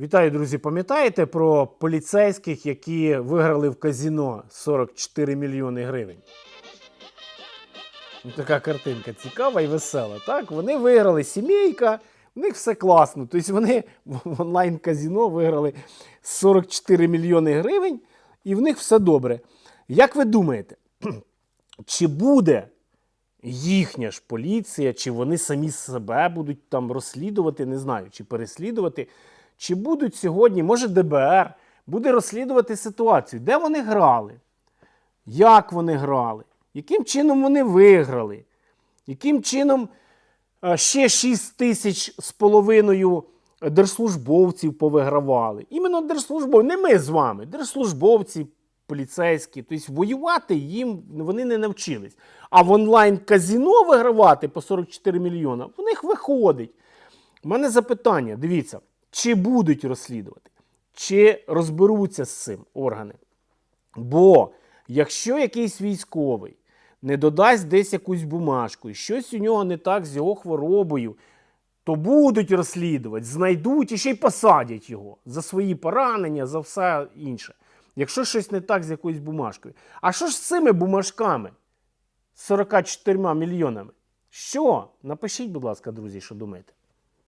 Вітаю, друзі! Пам'ятаєте про поліцейських, які виграли в казіно 44 мільйони гривень? Ну, Така картинка цікава і весела. Так, вони виграли сімейка, в них все класно. Тобто вони в онлайн-казіно виграли 44 мільйони гривень, і в них все добре. Як ви думаєте, чи буде їхня ж поліція, чи вони самі себе будуть там розслідувати, не знаю, чи переслідувати, чи будуть сьогодні, може, ДБР буде розслідувати ситуацію, де вони грали, як вони грали, яким чином вони виграли, яким чином е, ще 6 тисяч з половиною держслужбовців повигравали. Іменно держслужбовці, не ми з вами, держслужбовці, поліцейські. Тобто воювати їм вони не навчились. А в онлайн-казіно вигравати по 44 мільйона в них виходить. У мене запитання: дивіться, чи будуть розслідувати, чи розберуться з цим органи. Бо якщо якийсь військовий не додасть десь якусь бумажку, і щось у нього не так з його хворобою, то будуть розслідувати, знайдуть і ще й посадять його за свої поранення, за все інше. Якщо щось не так з якоюсь бумажкою. А що ж з цими бумажками? з 44 мільйонами? Що? Напишіть, будь ласка, друзі, що думаєте.